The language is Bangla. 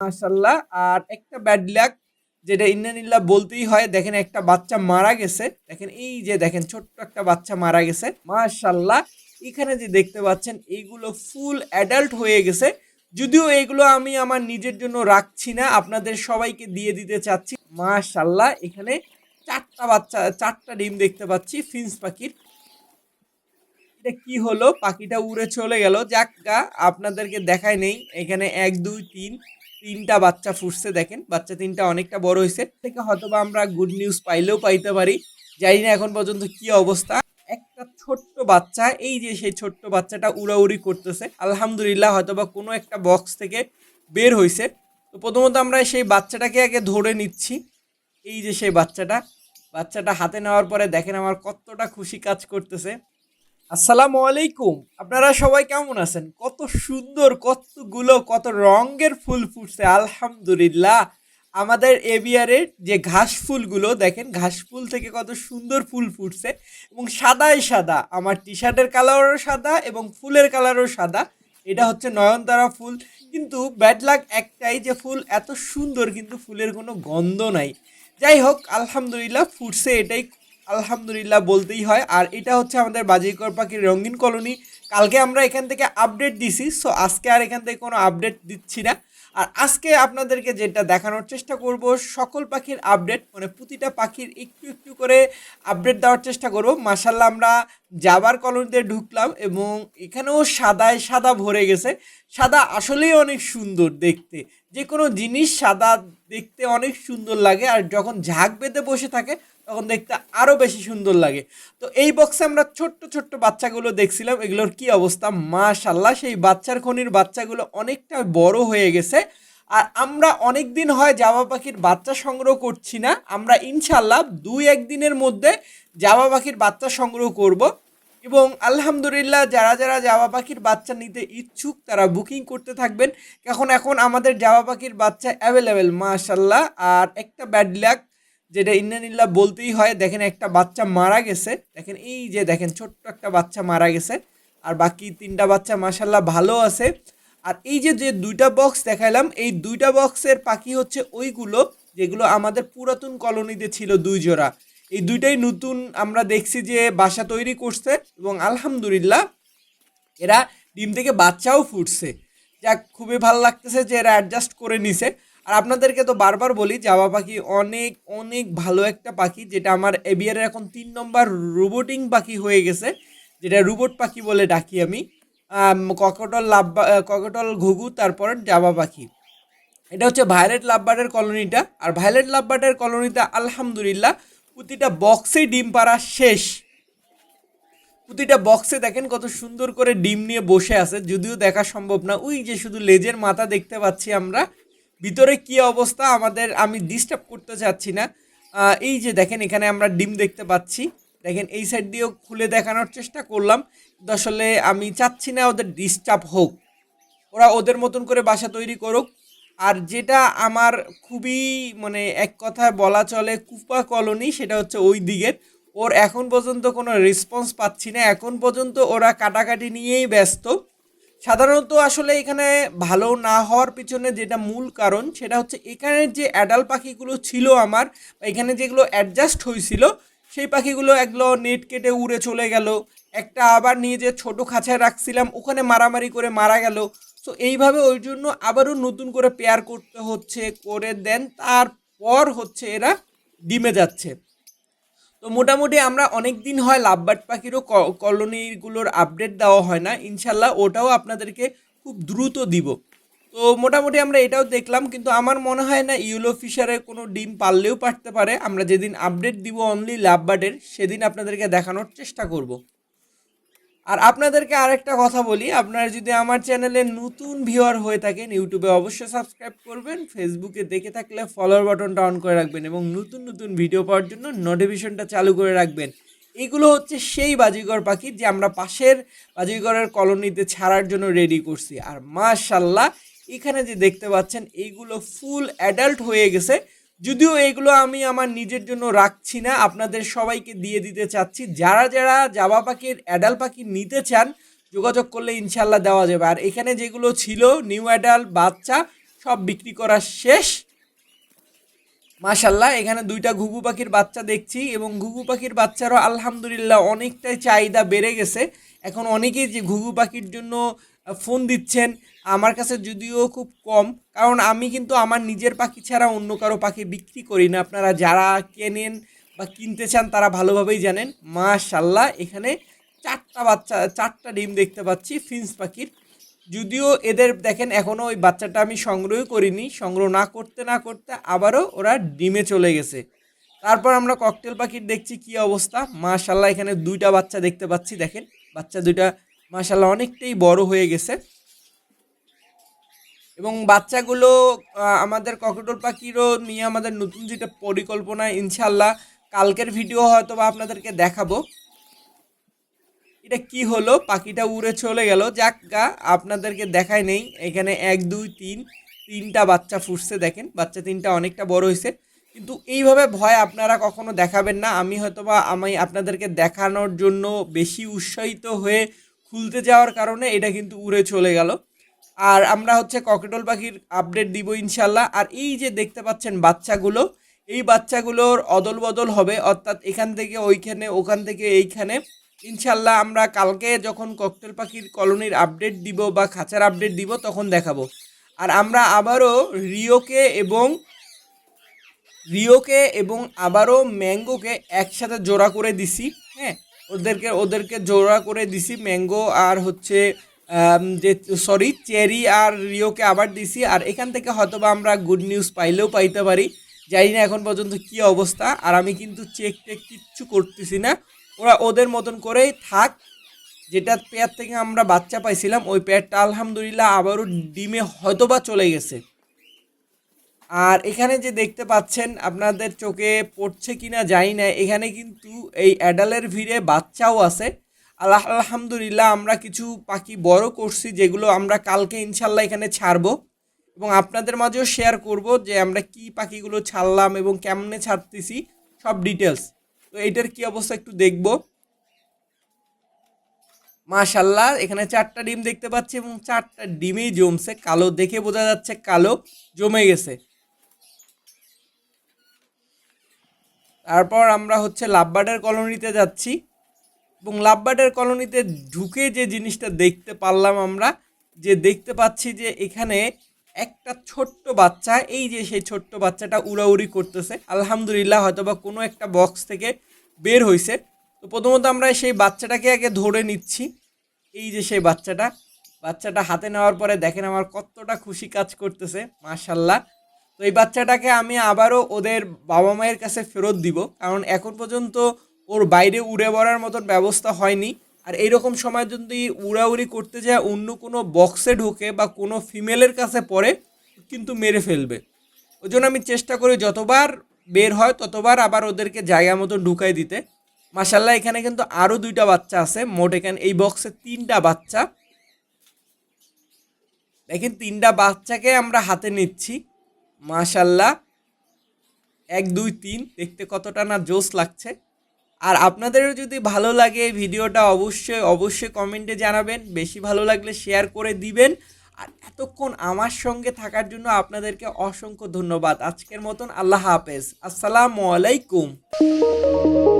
মাশাল্লাহ আর একটা ব্যাড লাক যেটা ইন্নানিল্লাহ বলতেই হয়, দেখেন একটা বাচ্চা মারা গেছে। দেখেন এই যে দেখেন, ছোট্ট একটা বাচ্চা মারা গেছে। মাশাল্লাহ এখানে যে দেখতে পাচ্ছেন এইগুলো ফুল অ্যাডাল্ট হয়ে গেছে। যদিও এগুলো আমি আমার নিজের জন্য রাখছি না, আপনাদের সবাইকে দিয়ে দিতে চাচ্ছি। মাশাল্লাহ এখানে চারটা বাচ্চা, চারটা ডিম দেখতে পাচ্ছি ফিন্স পাখির। এটা কি হলো? পাখিটা উড়ে চলে গেল। যাক গা, আপনাদেরকে দেখায় নেই। এখানে এক, দুই, তিন তিনটা বাচ্চা ফুটছে দেখেন, বাচ্চা তিনটা অনেকটা বড় হয়েছে। থেকে হয়তো বা আমরা গুড নিউজ পাইলেও পাইতে পারি। জানি না এখন পর্যন্ত কি অবস্থা। একটা ছোট্ট বাচ্চা, এই যে সেই ছোট্ট বাচ্চাটা উড়াউড়ি করতেছে, আলহামদুলিল্লাহ হয়তো বা কোনো একটা বক্স থেকে বের হয়েছে তো প্রথমত আমরা সেই বাচ্চাটাকে আগে ধরে নিচ্ছি। এই যে সেই বাচ্চাটা বাচ্চাটা হাতে নেওয়ার পরে দেখেন আমার কতটা খুশি কাজ করতেছে। আসসালামু আলাইকুম। আপনারা সবাই কেমন আছেন? কত সুন্দর, কতগুলো, কত রঙের ফুল ফুটছে, আলহামদুলিল্লাহ। আমাদের এবিয়ারের যে ঘাস ফুলগুলো, দেখেন ঘাস ফুল থেকে কত সুন্দর ফুল ফুটছে এবং সাদাই সাদা। আমার টি শার্টের কালারও সাদা এবং ফুলের কালারও সাদা। এটা হচ্ছে নয়নতারা ফুল। কিন্তু ব্যাড লাক একটাই যে ফুল এত সুন্দর, কিন্তু ফুলের কোনো গন্ধ নাই। যাই হোক, আলহামদুলিল্লাহ ফুটছে এটাই আলহামদুলিল্লাহ বলতেই হয়। আর এটা হচ্ছে আমাদের বাজিকর পাখির রঙিন কলোনি। কালকে আমরা এখান থেকে আপডেট দিছি সো আজকে আর এখান থেকে কোনো আপডেট দিচ্ছি না। আর আজকে আপনাদেরকে যেটা দেখানোর চেষ্টা করব, সকল পাখির আপডেট মানে প্রতিটা পাখির একটু একটু করে আপডেট দেওয়ার চেষ্টা করব। মাসাল্লাহ আমরা যাবার কলোনিতে ঢুকলাম এবং এখানেও সাদায় সাদা ভরে গেছে। সাদা আসলেই অনেক সুন্দর দেখতে। যে কোনো জিনিস সাদা দেখতে অনেক সুন্দর লাগে আর যখন ঝাঁক বেঁধে বসে থাকে, তখন দেখতে আরও বেশি সুন্দর লাগে। তো এই বক্সে আমরা ছোট্ট ছোট্ট বাচ্চাগুলো দেখছিলাম, এগুলোর কি অবস্থা? মাশাল্লাহ সেই বাচ্চার খনির বাচ্চাগুলো অনেকটা বড় হয়ে গেছে। আর আমরা অনেক দিন হয় জাবা পাখির বাচ্চা সংগ্রহ করছি না। আমরা ইনশাল্লাহ দুই একদিনের মধ্যে জাবা পাখির বাচ্চা সংগ্রহ করব। এবং আলহামদুলিল্লাহ যারা যারা জাবা পাখির বাচ্চা নিতে ইচ্ছুক, তারা বুকিং করতে থাকবেন। এখন এখন আমাদের জাবা পাখির বাচ্চা অ্যাভেলেবেল মাশাল্লাহ আর একটা ব্যাড লাক যেটা ইন্নানিল্লাহ বলতেই হয়, দেখেন একটা বাচ্চা মারা গেছে। দেখেন, এই যে দেখেন, ছোট্ট একটা বাচ্চা মারা গেছে। আর বাকি তিনটা বাচ্চা মাসাল্লাহ ভালো আছে। আর এই যে যে দুইটা বক্স দেখাইলাম এই দুইটা বক্সের পাখি হচ্ছে ওইগুলো যেগুলো আমাদের পুরাতন কলোনিতে ছিল দুই জোড়া। এই দুইটাই নতুন আমরা দেখছি যে বাসা তৈরি করছে এবং আলহামদুলিল্লাহ এরা ডিম থেকে বাচ্চাও ফুটছে। যাক খুবই ভালো লাগতেছে যে এরা অ্যাডজাস্ট করে নিছে। আর আপনাদেরকে তো বারবার বলি জাবা পাখি অনেক অনেক ভালো একটা পাখি যেটা আমার এবিয়ারের এখন তিন নম্বর রোবোটিং পাখি হয়ে গেছে যেটা রোবট পাখি বলে ডাকি আমি আম, ককটল আহ, ককটল ঘুঘু তারপর জাবা পাখি। এটা হচ্ছে ভায়োলেট লাভবার্ডের কলোনিটা। আর ভায়োলেট লাভবার্ডের কলোনিতে আলহামদুলিল্লাহ প্রতিটা বক্সেই ডিম পাড়া শেষ। প্রতিটা বক্সে দেখেন কত সুন্দর করে ডিম নিয়ে বসে আছে। যদিও দেখা সম্ভব না। ওই যে শুধু লেজের মাথা দেখতে পাচ্ছি আমরা। ভিতরে কি অবস্থা আমাদের আমি ডিস্টার্ব করতে চাচ্ছি না। এই যে দেখেন এখানে আমরা ডিম দেখতে পাচ্ছি। দেখেন, এই সাইড দিয়েও খুলে দেখানোর চেষ্টা করলাম। কিন্তু আসলে আমি চাচ্ছি না ওদের ডিস্টার্ব হোক। ওরা ওদের মতন করে বাসা তৈরি করুক। আর যেটা আমার খুবই মানে এক কথায় বলা চলে কুপা কলোনি, সেটা হচ্ছে ওই দিকের। ওর এখন পর্যন্ত কোনো রেসপন্স পাচ্ছি না। এখন পর্যন্ত ওরা কাটাকাটি নিয়েই ব্যস্ত। সাধারণত আসলে এখানে ভালো না হওয়ার পিছনে যেটা মূল কারণ, সেটা হচ্ছে এখানে যে অ্যাডাল পাখিগুলো ছিল আমার এখানে যেগুলো অ্যাডজাস্ট হয়েছিল সেই পাখিগুলো এগুলো নেট কেটে উড়ে চলে গেল। একটা আবার নিয়ে যে ছোটো খাঁচায় রাখছিলাম, ওখানে মারামারি করে মারা গেল। তো এইভাবে ওই জন্য আবারও নতুন করে পেয়ার করতে হচ্ছে, করে দেন, তারপর হচ্ছে এরা ডিমে যাচ্ছে। তো মোটামুটি আমরা অনেক দিন হয় লাভবার্ড পাখিরও কলোনিগুলোর আপডেট দেওয়া হয় না। ইনশাল্লাহ ওটাও আপনাদেরকে খুব দ্রুত দিব। তো মোটামুটি আমরা এটাও দেখলাম, কিন্তু আমার মনে হয় না ইউলো ফিশারে কোনো ডিম পারলেও পারতে পারে। আমরা যেদিন আপডেট দিব অনলি লাভবার্ডের সেদিন আপনাদেরকে দেখানোর চেষ্টা করব। আর আপনাদেরকে আরেকটা কথা বলি, আপনারা যদি আমার চ্যানেলে নতুন ভিউয়ার হয়ে থাকেন, ইউটিউবে অবশ্যই সাবস্ক্রাইব করবেন, ফেসবুকে দেখে থাকলে ফলোয়ার বাটনটা অন করে রাখবেন এবং নতুন নতুন ভিডিও পাওয়ার জন্য নোটিফিকেশনটা চালু করে রাখবেন। এগুলো হচ্ছে সেই বাজিগর পাখি যে আমরা পাশের বাজিগরের কলোনিতে ছাড়ার জন্য রেডি করছি। আর মাশাল্লাহ এখানে যে দেখতে পাচ্ছেন এইগুলো ফুল অ্যাডাল্ট হয়ে গেছে। যদিও এগুলো আমি আমার নিজের জন্য রাখছি না, আপনাদের সবাইকে দিয়ে দিতে চাচ্ছি। যারা যারা জাবা পাখির অ্যাডাল পাখি নিতে চান, যোগাযোগ করলে ইনশাল্লাহ দেওয়া যাবে। আর এখানে যেগুলো ছিল নিউ অ্যাডাল বাচ্চা, সব বিক্রি করা শেষ। মাশাল্লাহ এখানে দুইটা ঘুঘু পাখির বাচ্চা দেখছি এবং ঘুঘু পাখির বাচ্চারও আলহামদুলিল্লাহ অনেকটাই চাহিদা বেড়ে গেছে। এখন অনেকেই যে ঘুঘু পাখির জন্য ফোন দিচ্ছেন, আমার কাছে যদিও খুব কম, কারণ আমি কিন্তু আমার নিজের পাখি ছাড়া অন্য কারও পাখি বিক্রি করি না। আপনারা যারা কেনেন বা কিনতে চান, তারা ভালোভাবেই জানেন। মাশাল্লাহ এখানে চারটা বাচ্চা, চারটা ডিম দেখতে পাচ্ছি ফিন্স পাখির। যদিও এদের, দেখেন এখনও ওই বাচ্চাটা আমি সংগ্রহ করিনি। সংগ্রহ না করতে না করতে আবারও ওরা ডিমে চলে গেছে। তারপর আমরা ককটেল পাখির দেখছি কি অবস্থা। মাশাল্লাহ এখানে দুইটা বাচ্চা দেখতে পাচ্ছি, দেখেন। বাচ্চা দুইটা মাশাল্লাহ অনেকটাই বড় হয়ে গেছে। এবং বাচ্চাগুলো আমাদের ককটল পাখিরও নিয়ে আমাদের নতুন যেটা পরিকল্পনা ইনশাল্লাহ কালকের ভিডিও হয়তো বা আপনাদেরকে দেখাবো। এটা কি হলো? পাখিটা উড়ে চলে গেল। যাক গা, আপনাদেরকে দেখায় নেই। এখানে এক, দুই, তিন, তিনটা বাচ্চা ফুটছে দেখেন। বাচ্চা তিনটা অনেকটা বড় হয়েছে। কিন্তু এইভাবে ভয় আপনারা কখনো দেখাবেন না। আমি হয়তোবা আমি আপনাদেরকে দেখানোর জন্য বেশি উৎসাহিত হয়ে খুলতে যাওয়ার কারণে এটা কিন্তু উড়ে চলে গেল। আর আমরা হচ্ছে ককেটল পাখির আপডেট দিব ইনশাল্লাহ। আর এই যে দেখতে পাচ্ছেন বাচ্চাগুলো, এই বাচ্চাগুলোর অদল বদল হবে, অর্থাৎ এখান থেকে ওইখানে, ওখান থেকে এইখানে। ইনশাল্লাহ আমরা কালকে যখন ককটেল পাখির কলোনির আপডেট দিব বা খাঁচার আপডেট দিব, তখন দেখাবো। আর আমরা আবারও রিওকে এবং রিওকে এবং আবারও ম্যাঙ্গোকে একসাথে জোড়া করে দিছি হ্যাঁ? ওদেরকে ওদেরকে জোড়া করে দিছি ম্যাঙ্গো আর হচ্ছে যে সরি চেরি আর রিওকে আবার দিছি, আর এখান থেকে হয়তোবা আমরা গুড নিউজ পাইলেও পাইতে পারি। জানি না এখন পর্যন্ত কি অবস্থা, আর আমি কিন্তু চেক টেক কিচ্ছু করতেছি না। ওরা ওদের মতন করেই থাক, যেটা পেয়ার থেকে আমরা বাচ্চা পাইছিলাম, ওই পেয়ারটা আলহামদুলিল্লাহ আবারও ডিমে হয়তোবা চলে গেছে। আর এখানে যে দেখতে পাচ্ছেন, আপনাদের চোখে পড়ছে কিনা জানি না, এখানে কিন্তু এই অ্যাডালের ভিড়ে বাচ্চাও আছে। আল্লাহ, আলহামদুলিল্লাহ আমরা কিছু পাখি বড় করছি, যেগুলো আমরা কালকে ইনশাল্লাহ এখানে ছাড়বো। এবং আপনাদের মাঝেও শেয়ার করব যে আমরা কি পাখিগুলো ছাড়লাম এবং কেমনে ছাড়তেছি, সব ডিটেলস তো এইটার কি অবস্থা একটু দেখব। মাশাল্লাহ, এখানে চারটা ডিম দেখতে পাচ্ছি এবং চারটা ডিমই জমছে। কালো দেখে বোঝা যাচ্ছে কালো জমে গেছে। তারপর আমরা হচ্ছে লাভবার্ডের কলোনিতে যাচ্ছি। এবং লাভবার্ডের কলোনিতে ঢুকে যে জিনিসটা দেখতে পারলাম আমরা, যে দেখতে পাচ্ছি যে এখানে একটা ছোট্ট বাচ্চা, এই যে সেই ছোট্ট বাচ্চাটা উড়াউড়ি করতেছে। আলহামদুলিল্লাহ হয়তো বা কোনো একটা বক্স থেকে বের হয়েছে তো প্রথমত আমরা সেই বাচ্চাটাকে আগে ধরে নিচ্ছি। এই যে সেই বাচ্চাটা বাচ্চাটা হাতে নেওয়ার পরে দেখেন আমার কতটা খুশি কাজ করতেছে মাশাল্লাহ তো এই বাচ্চাটাকে আমি আবারও ওদের বাবা মায়ের কাছে ফেরত দিব। কারণ এখন পর্যন্ত ওর বাইরে উড়ে পড়ার মতন ব্যবস্থা হয়নি। আর এইরকম সময় যদি উড়াউড়ি করতে যায়, অন্য কোনো বক্সে ঢোকে বা কোনো ফিমেলের কাছে পড়ে, কিন্তু মেরে ফেলবে। ওই জন্য আমি চেষ্টা করি যতবার বের হয়, ততবার আবার ওদেরকে জায়গা মতো ঢুকাই দিতে। মাসাল্লাহ এখানে কিন্তু আরও দুইটা বাচ্চা আছে। মোট এখানে, এই বক্সে তিনটা বাচ্চা। দেখেন, তিনটা বাচ্চাকে আমরা হাতে নিচ্ছি। মাশাল্লাহ। এক, দুই, তিন, দেখতে কতটা না জোশ লাগছে। আর আপনাদেরও যদি ভালো লাগে ভিডিওটা অবশ্যই অবশ্যই কমেন্টে জানাবেন। বেশি ভালো লাগলে শেয়ার করে দিবেন। আর এতক্ষণ আমার সঙ্গে থাকার জন্য আপনাদেরকে অসংখ্য ধন্যবাদ। আজকের মতন আল্লাহ হাফেজ। আসসালামু আলাইকুম।